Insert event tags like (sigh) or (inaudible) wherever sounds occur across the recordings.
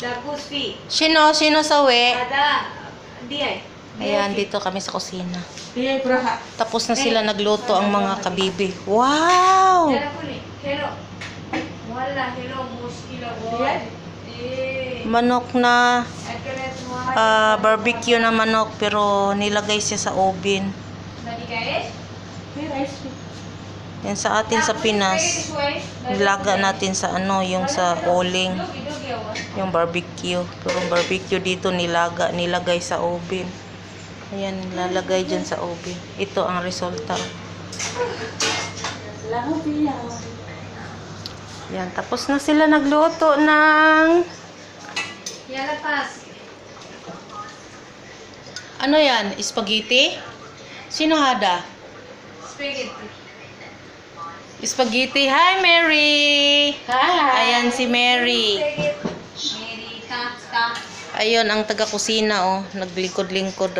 Dagos fee. Sino? Sino sawi? Ada. Di ay. Ayan, dito kami sa kusina. Di ay braha. Tapos na sila nagluto ang mga kabibi. Wow! Hello po ni. Hello. Wala. Hello. Muskila. Wala. Eh. Manok na ah, barbecue na manok pero nilagay siya sa oven. Guys. May rice. Yan sa atin sa Pinas. Nilaga natin sa ano, yung sa oling, yung barbecue. Pero barbecue dito nilaga, nilagay sa oven. Ayan, lalagay dyan sa oven. Ito ang resulta. Yan, tapos na sila nagluto ng... Yala pas. Ano yan? Spaghetti? Sino hada? Spaghetti. Spaghetti. Hi, Mary! Hi. Ayan si Mary. Ayun, ang taga-kusina, oh. Naglingkod-lingkod.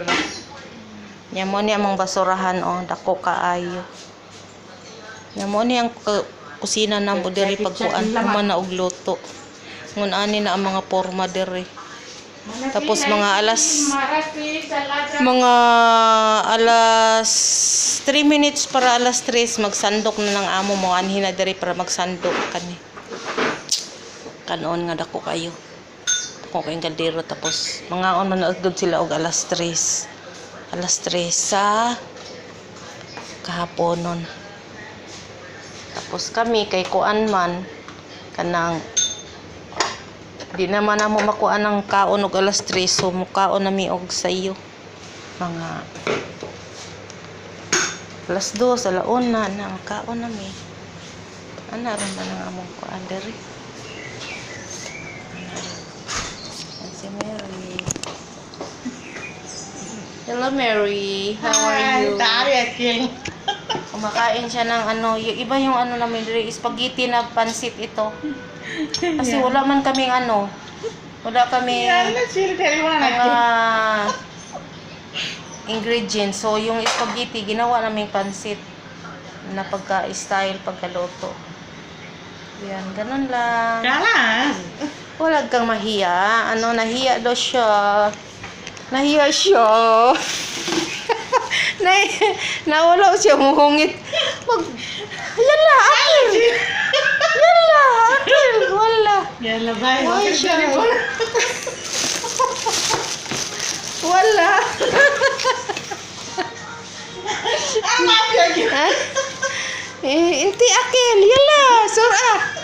Yan mo ni among basurahan, oh. Dako kaayo. Yan mo ni ang kusina na mo diri pagkuan. Human na og luto. Ngun ani na ang mga porma diri. Tapos mga alas mga alas 3 minutes para alas 3 magsandok na ng amo mo anhin na diri para magsandok kani. Kanon nga dako kayo. Kung kayong kaldero tapos mga on man agad sila og alas 3. Alas 3 sa kahaponon. Tapos kami kay kuan man kanang di naman na mo makuha ng kaon og alas 3 so mukaon na mi og sa iyo. Mga alas 2 alauna na kaon na mi. Ana ron ba nang among kuan diri. Si Mary. Hello Mary. How are you? King. Kumakain siya ng ano, yung iba yung ano namin diri, spaghetti na pansit ito. Kasi wala man kaming ano, wala kami mga (laughs) ingredients. So, yung spaghetti, ginawa namin pansit na pagka-style, pagkaluto. Yan, ganun lang. Kalas. Wala kang mahiya. Ano, nahiya daw siya. Nahiya siya. (laughs) na, nawala siya muhungit. Wag, yala, akil. Yala, akil. Wala. Yala bay. Why siya? Wala. Ha? Eh, inti akil. Yala, sura.